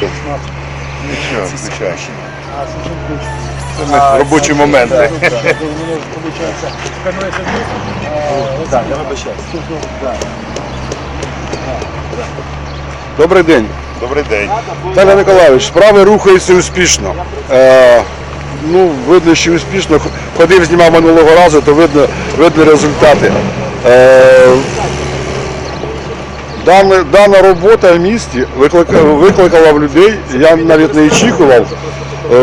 Нічого, звичайно. Це робочі моменти. Так, я. Добрий день. Добрий день. Віталій Миколаївич, справи рухаються успішно. Е, ну, видно, що успішно. Ходив, знімав минулого разу, то видно, видно результати. Е, дана, дана робота в місті викликала, викликала в людей, я навіть не очікував, е,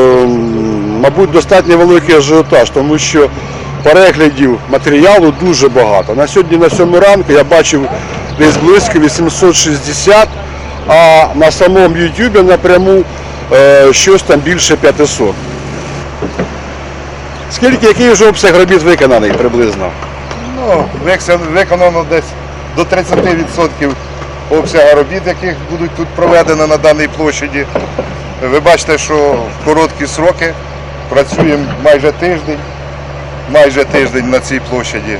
мабуть, достатньо великий ажіотаж, тому що переглядів матеріалу дуже багато. На сьогодні на 7 ранку я бачив десь близько 860, а на самому YouTube напряму е, щось там більше 500. Скільки, який вже обсяг робіт виконаний приблизно? Ну, виконано десь до 30% обсягу робіт, яких будуть тут проведено на даній площаді. Ви бачите, що в короткі сроки працюємо майже тиждень, майже тиждень на цій площаді.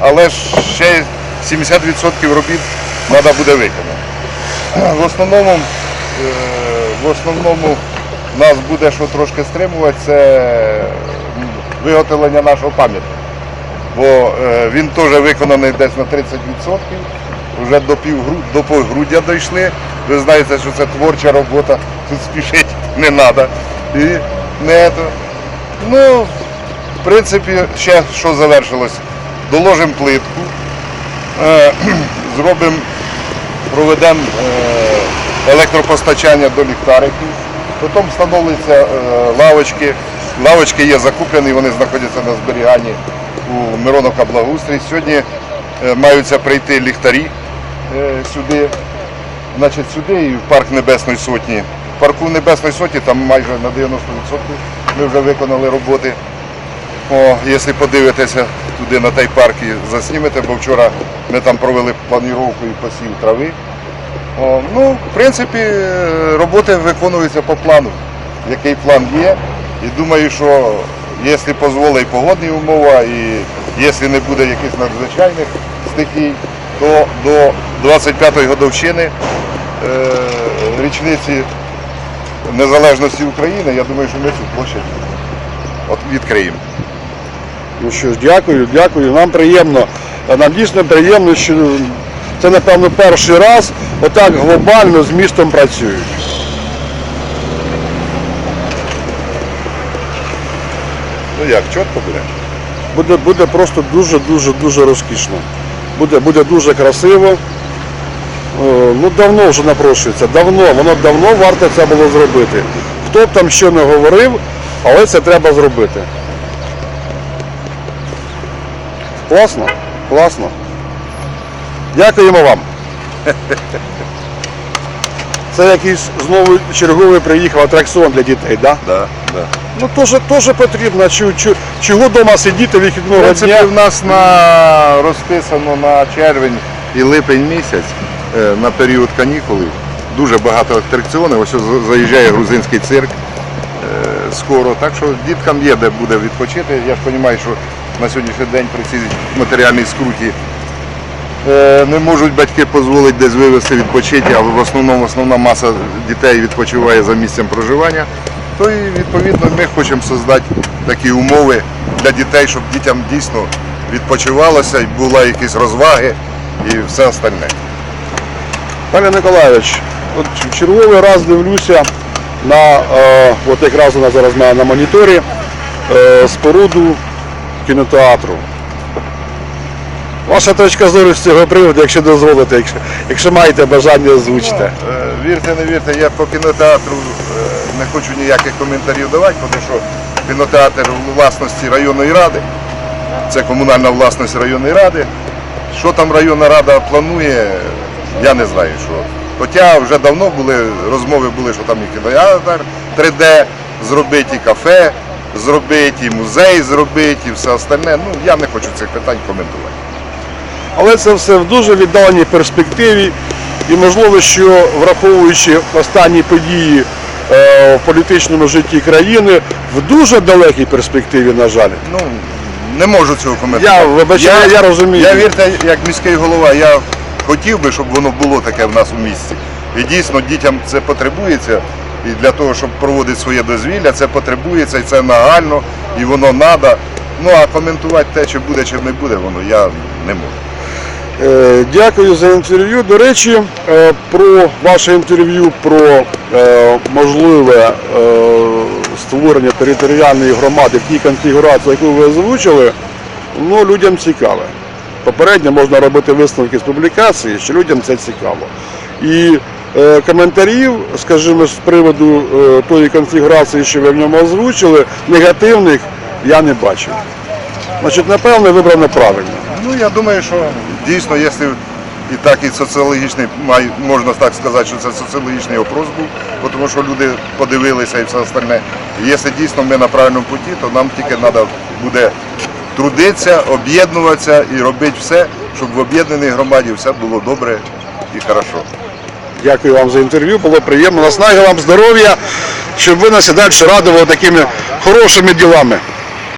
Але ще 70% робіт треба буде виконати. В основному, е, в основному нас буде що трошки стримувати, це виготовлення нашого пам'ятника бо е, він теж виконаний десь на 30%. Вже до до півгруддя дійшли. Ви знаєте, що це творча робота, тут спішити не треба. І не то. Ну, в принципі, ще що завершилось. Доложимо плитку, е, зробимо, проведемо е, електропостачання до ліхтариків, потім встановлюються е, лавочки. Лавочки є закуплені, вони знаходяться на зберіганні у Мироновка Благоустрій. Сьогодні маються прийти ліхтарі сюди, значить, сюди і в парк Небесної Сотні. В парку Небесної Сотні там майже на 90% ми вже виконали роботи. О, якщо подивитися туди на той парк і заснімете, бо вчора ми там провели планіровку і посів трави. О, ну, в принципі, е, роботи виконуються по плану. Який план є. І думаю, що якщо дозволить погодні умови і якщо не буде якихось надзвичайних стихій, то до 25-ї годовщини е, річниці незалежності України, я думаю, що ми цю площадь от відкриємо. Ну що ж, дякую, дякую. Нам приємно. Нам дійсно приємно, що це, напевно, перший раз отак глобально з містом працюють. Ну як, чітко буде? Буде, буде просто дуже-дуже дуже розкішно. Буде, буде дуже красиво. Е, Ну, давно вже напрошується, давно, воно давно варто це було зробити. Хто б там що не говорив, але це треба зробити. Класно, класно. Дякуємо вам. Це якийсь знову черговий приїхав атракціон для дітей, так? Да? Да, да. Ну теж, теж потрібно. Чу- чу- Чого вдома сидіти В вихідного принципі, дня? в нас на розписано на червень і липень місяць е, на період канікули. Дуже багато атракціонів. Ось заїжджає грузинський цирк е, скоро. Так що діткам є де буде відпочити. Я ж розумію, що на сьогоднішній день при цій матеріальній скруті не можуть батьки дозволити десь вивезти відпочити, а в основному основна маса дітей відпочиває за місцем проживання. То і відповідно ми хочемо створити такі умови для дітей, щоб дітям дійсно відпочивалося і була якісь розваги і все остальне. Пане Миколайович, от в черговий раз дивлюся на, е, от якраз у нас зараз на, на моніторі, е, споруду кінотеатру. Ваша точка зору з цього приводу, якщо дозволите, якщо, якщо маєте бажання озвучте. Е, Вірте, не вірте, я по кінотеатру е, не хочу ніяких коментарів давати, тому що кінотеатр у власності районної ради. Це комунальна власність районної ради. Що там районна рада планує, я не знаю. що. Хоча вже давно були розмови були, що там і кінотеатр 3D зробити, і кафе зробити, і музей зробити, і все остальне. Ну, я не хочу цих питань коментувати. Але це все в дуже віддаленій перспективі. І можливо, що враховуючи останні події е, в політичному житті країни, в дуже далекій перспективі, на жаль. Ну, не можу цього коментувати. Я вибачаю, я розумію. Я вірте, як міський голова, я хотів би, щоб воно було таке в нас у місті. І дійсно дітям це потребується. І для того, щоб проводити своє дозвілля, це потребується і це нагально, і воно треба. Ну а коментувати те, чи буде, чи не буде, воно я не можу. Е, Дякую за інтерв'ю. До речі, е, про ваше інтерв'ю про е, можливе створення територіальної громади в тій конфігурації, яку ви озвучили, ну, людям цікаве. Попередньо можна робити висновки з публікації, що людям це цікаво. І коментарів, скажімо, з приводу тої конфігурації, що ви в ньому озвучили, негативних я не бачив. Значить, напевно, вибрано правильно. Ну я думаю, що дійсно, якщо і так і соціологічний, можна так сказати, що це соціологічний опрос був, тому що люди подивилися і все остальне. Якщо дійсно ми на правильному путі, то нам тільки треба буде трудитися, об'єднуватися і робити все, щоб в об'єднаній громаді все було добре і хорошо. Дякую вам за інтерв'ю, було приємно. Наснаги вам здоров'я, щоб ви нас і далі радували такими хорошими ділами.